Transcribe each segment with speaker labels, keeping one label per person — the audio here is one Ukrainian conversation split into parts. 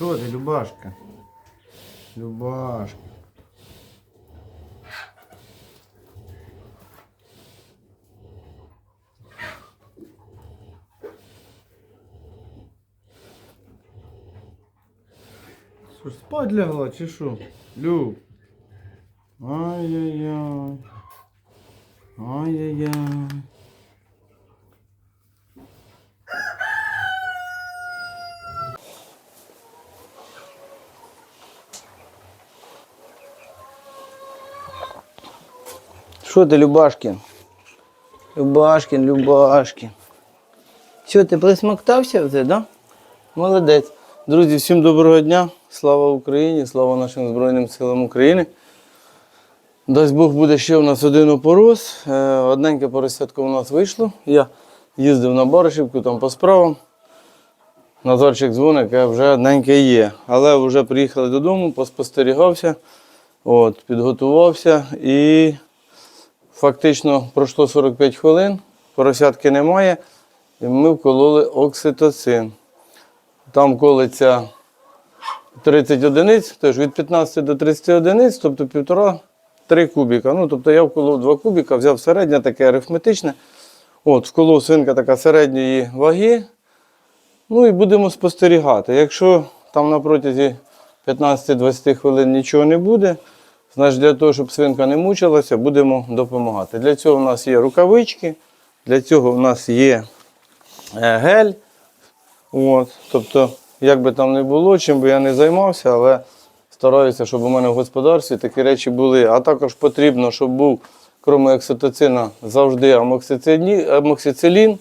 Speaker 1: Що ти, Любашка? Любашка. Що спать лягла чи що? Люб. Ай-яй-яй. Ай-яй-яй. Що ти, Любашкін? Любашкін, Любашкін. Що, ти присмоктався вже, да? Молодець. Друзі, всім доброго дня. Слава Україні, слава нашим Збройним силам України. Дасть Бог буде ще у нас один опорос. Е, Одненьке поросятко у нас вийшло. Я їздив на Баришівку там по справам. Назарчик дзвоник, вже одненьке є. Але вже приїхали додому, поспостерігався, от, підготувався і фактично пройшло 45 хвилин, поросятки немає, і ми вкололи окситоцин. Там колиться 30 одиниць, теж від 15 до 30 одиниць, тобто півтора-три кубіка. Ну, тобто я вколов 2 кубіка, взяв середнє, таке арифметичне. От, вколов свинка така середньої ваги. Ну і будемо спостерігати. Якщо там на протязі 15-20 хвилин нічого не буде, значить для того, щоб свинка не мучилася, будемо допомагати. Для цього в нас є рукавички, для цього в нас є е, гель. От, тобто, як би там не було, чим би я не займався, але стараюся, щоб у мене в господарстві такі речі були. А також потрібно, щоб був, крім екситоцина, завжди амоксицилін,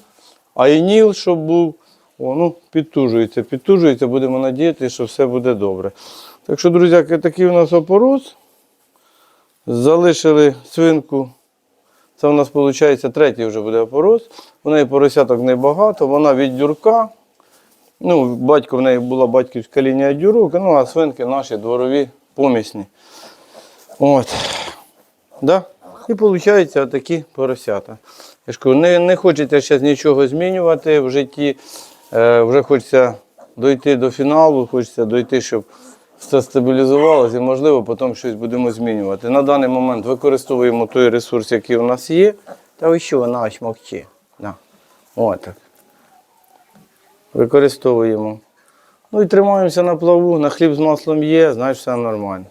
Speaker 1: айніл, щоб був. О, ну, підтужується, підтужується, будемо надіятися, що все буде добре. Так що, друзяки, такий у нас опорос. Залишили свинку. Це у нас виходить третій вже буде опорос. У неї поросяток небагато, вона від дюрка. Ну, батько в неї була батьківська лінія дюрок, ну а свинки наші дворові помісні. От. Да? І виходить такі поросята. Я ж кажу, не, не хочеться зараз нічого змінювати в житті. Е, вже хочеться дойти до фіналу, хочеться дойти, щоб все стабілізувалося і, можливо, потім щось будемо змінювати. На даний момент використовуємо той ресурс, який у нас є. Та ви що, вона ось мовчи. Да. Отак. Використовуємо. Ну і тримаємося на плаву, на хліб з маслом є, значить все нормально.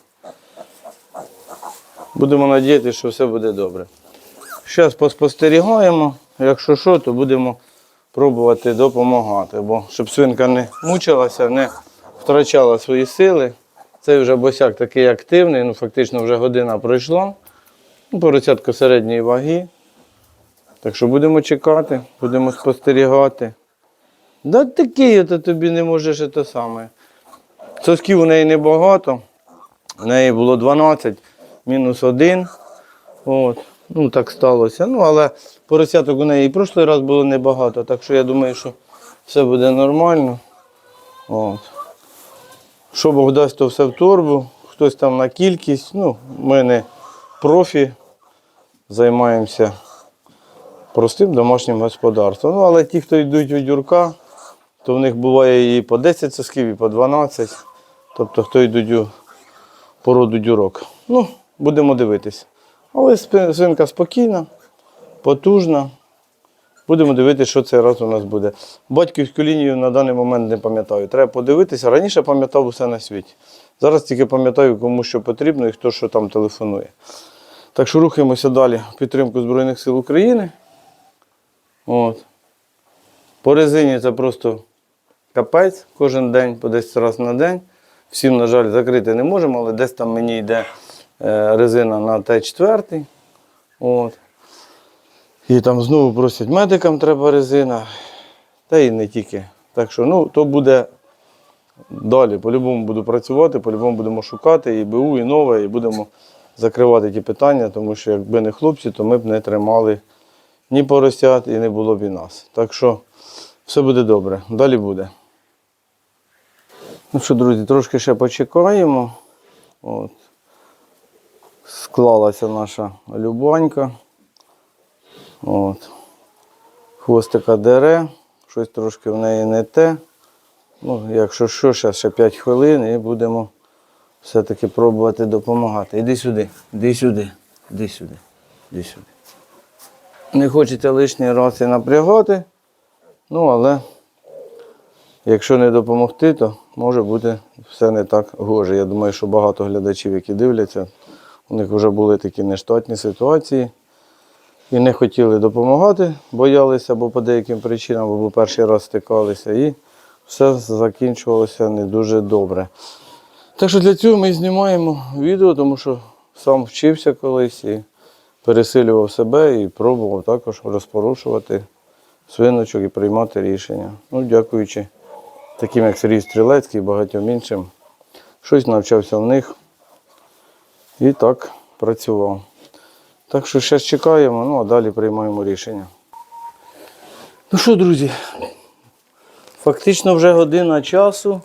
Speaker 1: Будемо надіятися, що все буде добре. Зараз поспостерігаємо. Якщо що, то будемо пробувати допомагати. Бо щоб свинка не мучилася, не втрачала свої сили. Цей вже босяк такий активний, ну фактично вже година пройшла. Ну, Поросятка середньої ваги. Так що будемо чекати, будемо спостерігати. Да такий то тобі не можеш і те саме. Сосків у неї небагато. У неї було 12, мінус 1. От. Ну, так сталося. Ну, але поросяток у неї і прошлий раз було небагато, так що я думаю, що все буде нормально. От. Що Бог дасть, то все в торбу. Хтось там на кількість. Ну, ми не профі, займаємося простим домашнім господарством. Ну, але ті, хто йдуть від юрка, то в них буває і по 10 сосків, і по 12. Тобто, хто йдуть у породу дюрок. Ну, будемо дивитись. Але свинка спокійна, потужна. Будемо дивитися, що цей раз у нас буде. Батьківську лінію на даний момент не пам'ятаю. Треба подивитися. Раніше пам'ятав усе на світі. Зараз тільки пам'ятаю, кому що потрібно і хто що там телефонує. Так що рухаємося далі в підтримку Збройних сил України. От. По резині це просто капець кожен день, по 10 разів на день. Всім, на жаль, закрити не можемо, але десь там мені йде е, резина на Т4. От. І там знову просять медикам треба резина. Та і не тільки. Так що, ну, то буде далі. По-любому буду працювати, по-любому будемо шукати і БУ, і нове, і будемо закривати ті питання, тому що якби не хлопці, то ми б не тримали ні поросят і не було б і нас. Так що все буде добре. Далі буде. Ну що, друзі, трошки ще почекаємо. От. Склалася наша любанька. От. Хвостика дере, щось трошки в неї не те. Ну, якщо що, ще, ще 5 хвилин і будемо все-таки пробувати допомагати. Іди сюди, іди сюди, іди сюди, іди сюди. Не хочеться лишній раз і напрягати, ну але якщо не допомогти, то може бути все не так гоже. Я думаю, що багато глядачів, які дивляться, у них вже були такі нештатні ситуації і не хотіли допомагати, боялися або по деяким причинам, або перший раз стикалися, і все закінчувалося не дуже добре. Так що для цього ми знімаємо відео, тому що сам вчився колись і пересилював себе і пробував також розпорушувати свиночок і приймати рішення. Ну, дякуючи таким, як Сергій Стрілецький і багатьом іншим, щось навчався в них і так працював. Так що ще чекаємо, ну а далі приймаємо рішення. Ну що, друзі, фактично вже година часу.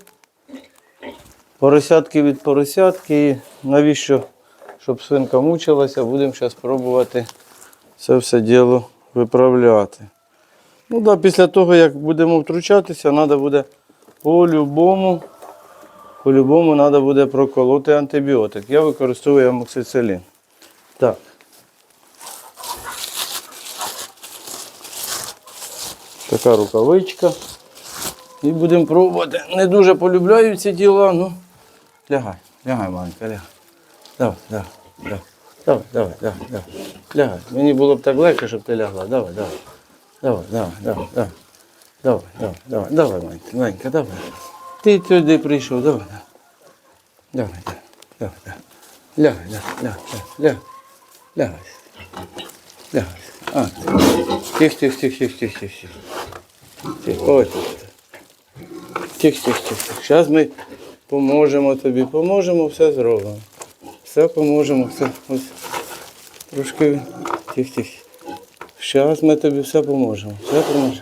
Speaker 1: Поросятки від поросятки. Навіщо, щоб свинка мучилася, будемо зараз пробувати це все діло виправляти. Ну да, після того, як будемо втручатися, треба буде по-любому, по-любому треба буде проколоти антибіотик. Я використовую амоксицилін. Так. Така рукавичка. І будемо пробувати. Не дуже полюбляю ці діла, ну. Лягай, лягай, маленька, лягай. Давай, давай, давай. Давай, давай, давай, давай. Лягай. Мені було б так легко, щоб ти лягла. Давай, давай. Давай, давай, давай, давай. Давай, давай, давай, давай, маленька, маленька, давай. Ти сюди прийшов, давай, давай. Давай, давай, давай, давай. Лягай, лягай, лягай, лягай. Лягай. Лягай. А, тих, тих, тих, тих, тих, тих, тих. Ой. Тих, тих, тих. Зараз ми поможемо тобі, поможемо, все зробимо. Все поможемо, все. Ось трошки тих, тих. Зараз ми тобі все поможемо. Все поможемо.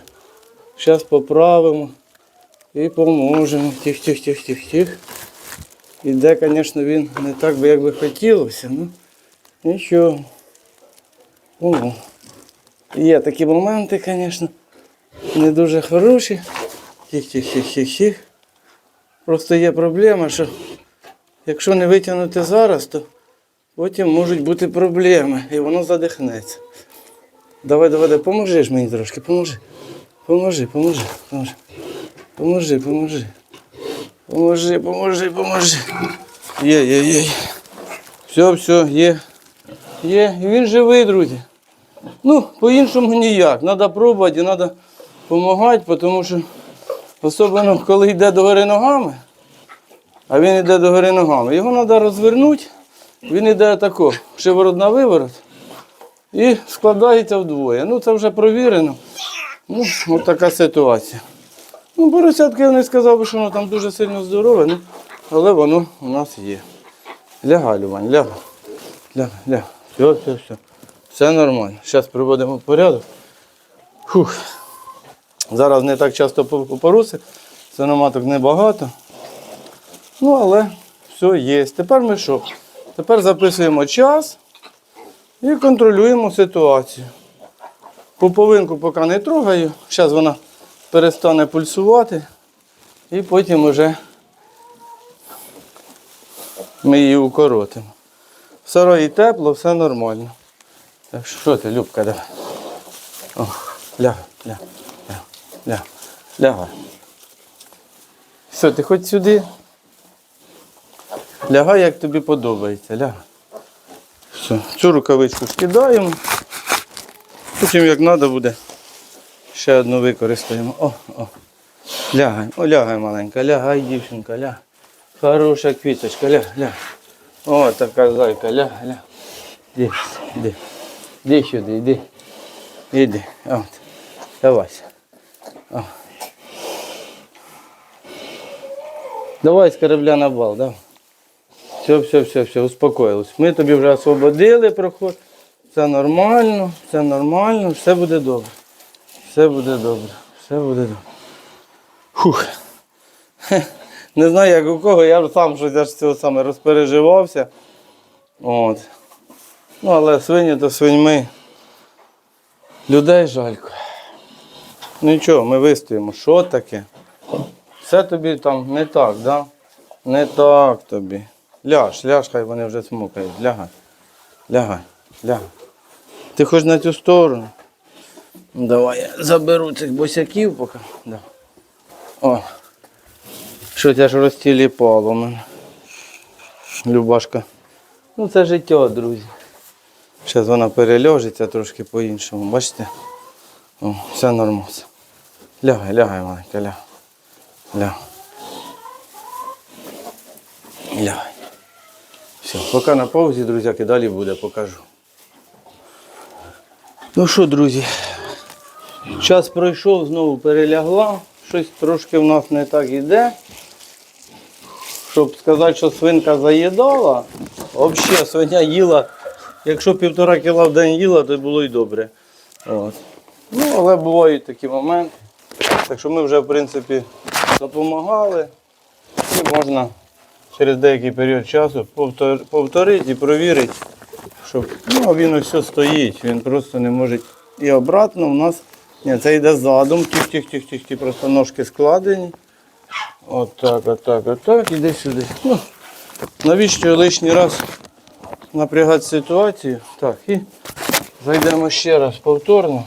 Speaker 1: Зараз поправимо і поможемо. Тих, тих, тих, тих, тих. Іде, звісно, він не так би, як би хотілося, ну нічого. О, є такі моменти, звісно, не дуже хороші. Тих-тих-тих-тих-тих. Просто є проблема, що якщо не витягнути зараз, то потім можуть бути проблеми і воно задихнеться. Давай, давай, давай, поможи мені трошки, поможи. Поможи, поможи, поможи. Поможи, поможи. Поможи, поможи, поможи. Є, є, є. Все, все, є. Є. Він живий, друзі. Ну, по-іншому ніяк. Треба пробувати треба допомагати, тому що особливо коли йде до гори ногами, а він йде до гори ногами, його треба розвернути, він йде тако, шиворот на виворот і складається вдвоє. Ну, це вже провірено. Ну, от така ситуація. Ну, поросятки я не сказав, що воно там дуже сильно здорове, ну, але воно у нас є. Лягай, Любань, лягай. Лягай, лягай. Все, все, все. Все нормально. Зараз приводимо в порядок. Фух. Зараз не так часто попоруси, синоматок небагато. Ну, але все є. Тепер ми що? Тепер записуємо час і контролюємо ситуацію. Пуповинку поки не трогаю. Зараз вона перестане пульсувати. І потім вже ми її укоротимо. В сараї тепло, все нормально. Так що ти, Любка, давай. О, ляг, ляг, ляг, лягай. Все, ти хоч сюди. Лягай, як тобі подобається, лягай. Все, цю рукавичку скидаємо. Потім, як треба буде, ще одну використаємо. О, о. Лягай, о, лягай, маленька, лягай, дівчинка, лягай. Хороша квіточка, ляг, ляг. О, така зайка, ляг, ляг. Іди, іди. Іди сюди, іди. Іди. От. Давайся. Давай з корабля на бал, давай. Все, все, все, все, успокоїлись. Ми тобі вже освободили проход. Все нормально, все нормально, все буде добре. Все буде добре, все буде добре. Фух. Не знаю, як у кого, я сам щось аж цього саме розпереживався. От. Ну, але свині то свиньми. Людей жалько. Нічого, ми вистоїмо. Що таке? Це тобі там не так, да? Не так тобі. Ляж, ляж, хай вони вже смокають. Лягай. Лягай, лягай. Ти хоч на цю сторону. Ну, Давай я заберу цих босяків поки. Да. О. Що це ж розтіліпало в мене. Любашка. Ну це життя, друзі. Зараз вона перельожиться трошки по-іншому. Бачите? О, все нормально. Лягай, лягай, маленька, лягай. Лягай. Лягай. Все, поки на паузі, друзяки, далі буде, покажу. Ну що, друзі, час пройшов, знову перелягла. Щось трошки в нас не так іде. Щоб сказати, що свинка заїдала, взагалі свиня їла. Якщо півтора кіла в день їла, то було й добре. От. Ну, але бувають такі моменти. Так що ми вже, в принципі, допомагали. І можна через деякий період часу повторити і провірити, щоб ну, він все стоїть. Він просто не може. І обратно у нас. Ні, це йде задом, тих, тих, тих, тих, тих, просто ножки складені. Отак, отак, отак, іди сюди. Ну, навіщо лишній раз напрягати ситуацію? Так, і зайдемо ще раз повторно.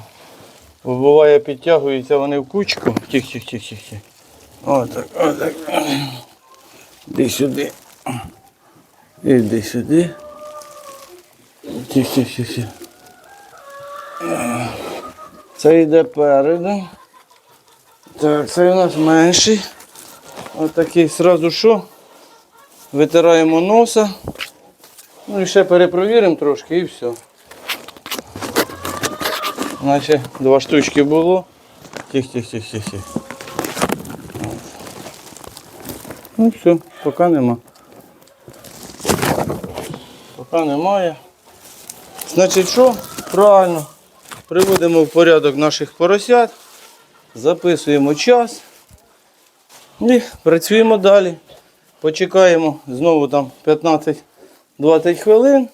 Speaker 1: Буває підтягуються вони в кучку. Тих, тих, тих, тих. Отак, отак. Іди сюди. Іди сюди. Тих, тих, тих, тих. Це йде переду. Так, це у нас менший. Отакий сразу що? Витираємо носа. Ну і ще перепровіримо трошки і все. Наче два штучки було. Тих, тих, тих, тих, тих. Ну все, поки нема. Поки немає. Значить що? Правильно. Приводимо в порядок наших поросят, записуємо час і працюємо далі. Почекаємо знову там 15-20 хвилин.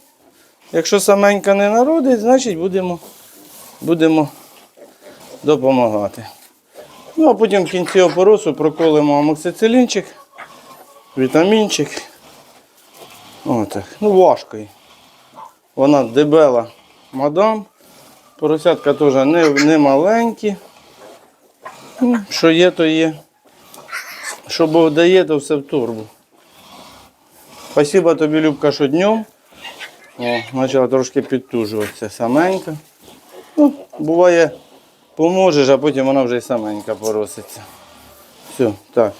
Speaker 1: Якщо саменька не народить, значить будемо, будемо допомагати. Ну, а потім в кінці опоросу проколимо амоксицилінчик, вітамінчик. Отак. Ну, важко. Вона дебела мадам. Поросятка теж не, не маленькі. Ну, Що є, то є. Що Бог дає, то все в турбу. Спасибо тобі, Любка, що днем. О, почала трошки підтужуватися саменька. Ну, буває, поможеш, а потім вона вже й саменька пороситься. Все, так.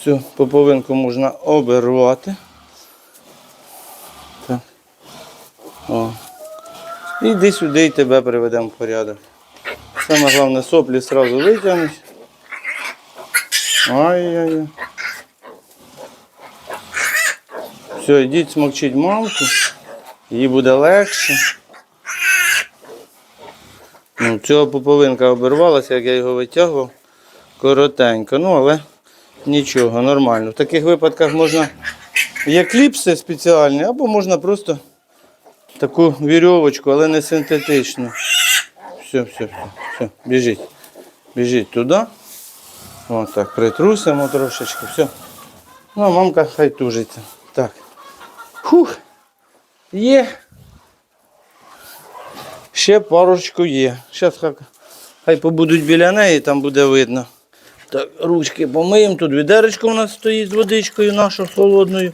Speaker 1: Все, поповинку можна обірвати. Так. О. Іди сюди і тебе приведемо в порядок. Саме головне соплі одразу витягнуть. Ай-яй-яй. Все, йдіть смокчіть мамку. Їй буде легше. Ну, цього поповинка обірвалася, як я його витягував. Коротенько. Ну, але нічого, нормально. В таких випадках можна є кліпси спеціальні, або можна просто таку вірьовочку, але не синтетичну. Все, все, все, все, біжіть. Біжіть туди. Ось так, притрусимо трошечки, все. Ну, а мамка хай тужиться. Так. Фух. Є. Ще парочку є. Зараз хай, побудуть біля неї, там буде видно. Так, ручки помиємо. Тут відеречко у нас стоїть з водичкою нашою холодною.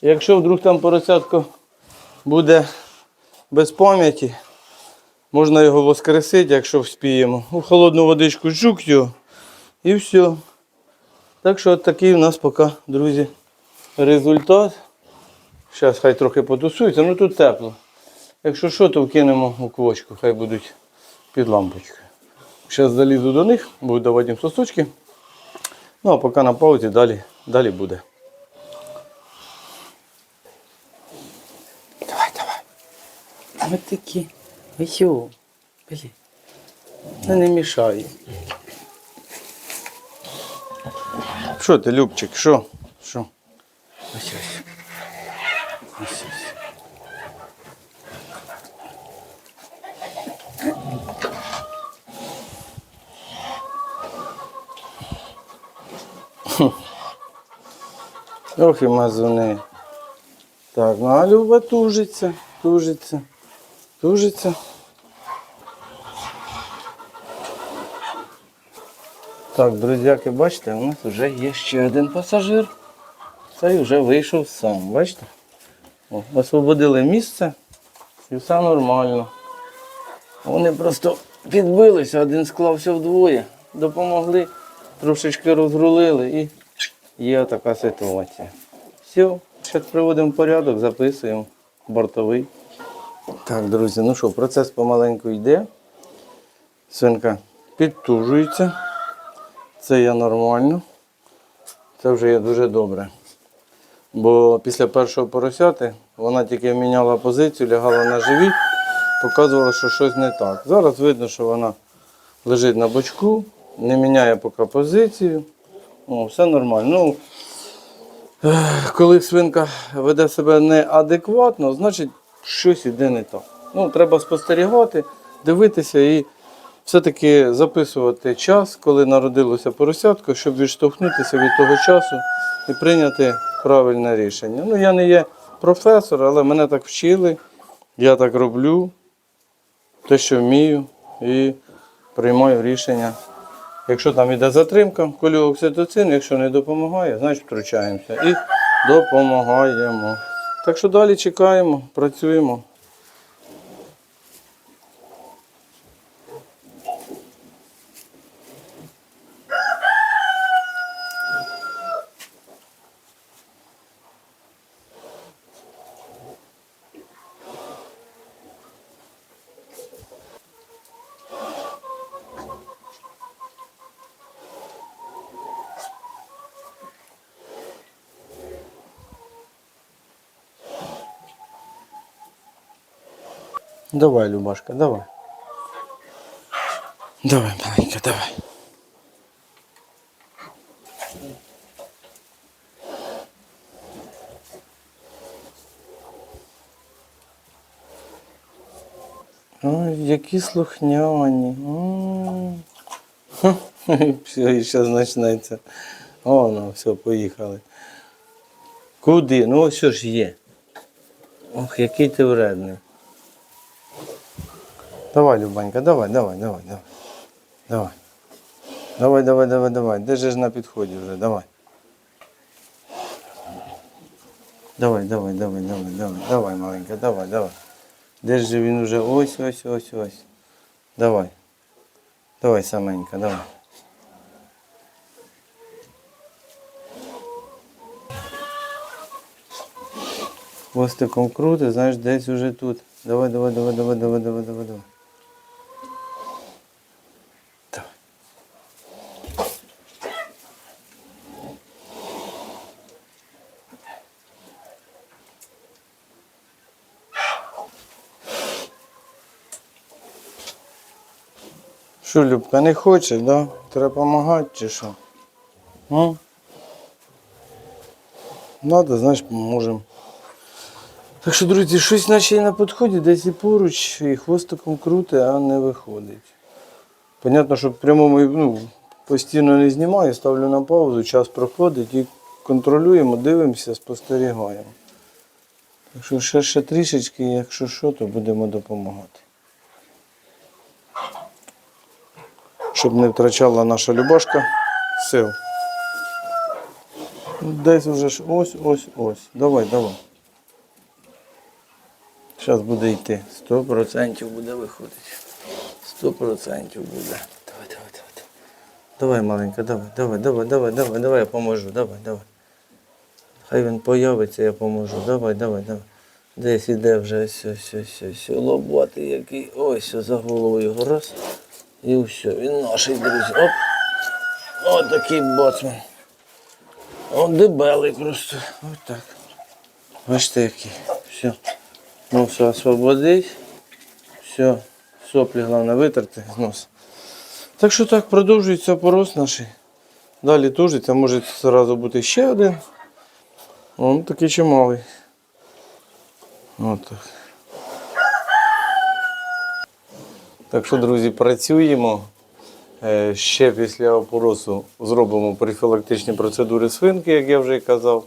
Speaker 1: Якщо вдруг там поросятко буде без пам'яті, можна його воскресити, якщо вспіємо. У холодну водичку жук його і все. Так що такий у нас поки, друзі, результат. Зараз хай трохи потусується, ну тут тепло. Якщо що, то вкинемо у квочку, хай будуть під лампочкою. Зараз залізу до них, буду давати їм сосочки. Ну а поки на паузі далі, далі буде. Давай, давай. Ось такі. Ось, блін. Ну не мішай. Що ти, Любчик, що? Що? Ось ось. Ось Ох мазуни. Так, ну а Люба тужиться, тужиться, тужиться. Так, друзяки, бачите, у нас вже є ще один пасажир. Цей вже вийшов сам, бачите? О, освободили місце і все нормально. Вони просто підбилися, один склався вдвоє, допомогли, трошечки розрулили і є така ситуація. Все, зараз приводимо порядок, записуємо бортовий. Так, друзі, ну що, процес помаленьку йде. Свинка підтужується. Це є нормально. Це вже є дуже добре. Бо після першого поросяти вона тільки міняла позицію, лягала на живіт, показувала, що щось не так. Зараз видно, що вона лежить на бочку, не міняє поки позицію. О, все нормально. Ну, коли свинка веде себе неадекватно, значить щось іде не так. Ну, треба спостерігати, дивитися і все-таки записувати час, коли народилося поросятко, щоб відштовхнутися від того часу і прийняти правильне рішення. Ну, я не є професор, але мене так вчили, я так роблю, те, що вмію, і приймаю рішення. Якщо там іде затримка, колю окситоцин, якщо не допомагає, значить втручаємося і допомагаємо. Так що далі чекаємо, працюємо. Давай, Любашка, давай. Давай, маленька, давай. Ой, які слухняні. Все, і зараз почнеться. О, ну, все, поїхали. Куди? Ну ось що ж є. Ох, який ти вредний. Давай, Любанька, давай, давай, давай, давай. Давай. Давай, давай, давай, давай. Де ж на підході вже, давай. Давай, давай, давай, давай, давай, давай, маленька, давай, давай. Де ж він уже? Ось, ось, ось, ось. Давай. Давай, саменька, давай. Хвостиком крути, знаєш, десь уже тут. Давай, давай, давай, давай, давай, давай, давай. Давай. Що, Любка, не хоче, да? Треба допомагати чи що? Ну? Надо, знаєш, поможемо. Так що, друзі, щось наче на підході, десь і поруч, і хвостиком круте, а не виходить. Понятно, що в прямому ну, постійно не знімаю, ставлю на паузу, час проходить і контролюємо, дивимося, спостерігаємо. Так що ще, ще трішечки, якщо що, то будемо допомагати. Щоб не втрачала наша любашка сил. Десь уже ж ось, ось, ось. Давай, давай. Зараз буде йти. Сто процентів буде виходити. Сто процентів буде. Давай, давай, давай. Давай, маленька, давай, давай, давай, давай, давай, давай, я поможу, давай, давай. Хай він появиться, я поможу. Давай, давай, давай. Десь іде вже ось, ось, ось, ось. Лоботий який. Ось за голову його раз. І все. Він наш, друзі. Оп. Ось такий боцман. О, дебелий просто. Ось так. Бачите який. Все. Ну все, освободить. Все. Соплі головне витерти з носа. Так що так, продовжується порос наш. Далі тужиться, може зразу бути ще один. Он такий чималий. От так. Так що, друзі, працюємо. Е, Ще після опоросу зробимо профілактичні процедури свинки, як я вже казав.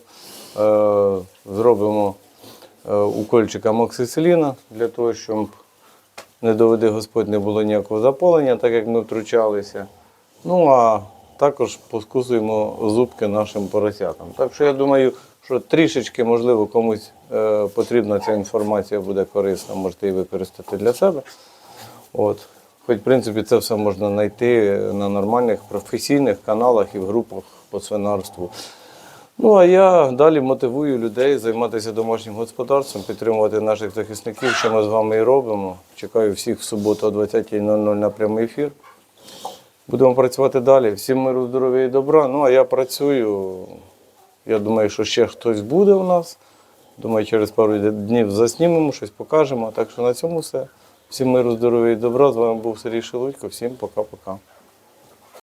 Speaker 1: Е, Зробимо е, укольчик амоксициліна для того, щоб не доведи Господь не було ніякого заполення, так як ми втручалися. Ну а також поскусуємо зубки нашим поросятам. Так що я думаю, що трішечки, можливо, комусь потрібна ця інформація буде корисна, можете її використати для себе. От. Хоч, в принципі, це все можна знайти на нормальних професійних каналах і в групах по свинарству. Ну, а я далі мотивую людей займатися домашнім господарством, підтримувати наших захисників, що ми з вами і робимо. Чекаю всіх в суботу о 20.00 на прямий ефір. Будемо працювати далі. Всім миру, здоров'я і добра. Ну, а я працюю. Я думаю, що ще хтось буде у нас. Думаю, через пару днів заснімемо, щось покажемо. Так що на цьому все. Всім миру, здоров'я і добра. З вами був Сергій Шелудько. Всім пока-пока.